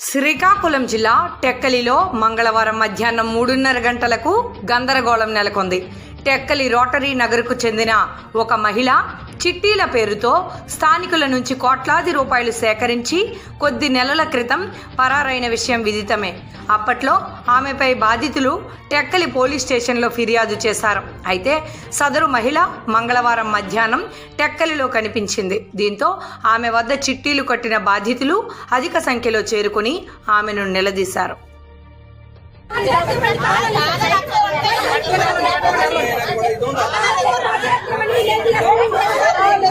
శ్రీకాకుళం జిల్లా టెక్కలిలో మంగళవారం మధ్యాహ్నం మూడున్నర గంటలకు గందరగోళం నెలకొంది. టెక్కలి రోటరీ నగర్కు చెందిన ఒక మహిళ చిట్టీల పేరుతో స్థానికుల నుంచి కోట్లాది రూపాయలు సేకరించి కొద్ది నెలల క్రితం పరారైన విషయం విదితమే. అప్పట్లో ఆమెపై బాధితులు టెక్కలి పోలీస్ స్టేషన్లో ఫిర్యాదు చేశారు. అయితే సదరు మహిళ మంగళవారం మధ్యాహ్నం టెక్కలిలో కనిపించింది. దీంతో ఆమె వద్ద చిట్టీలు కట్టిన బాధితులు అధిక సంఖ్యలో చేరుకుని ఆమెను నిలదీశారు.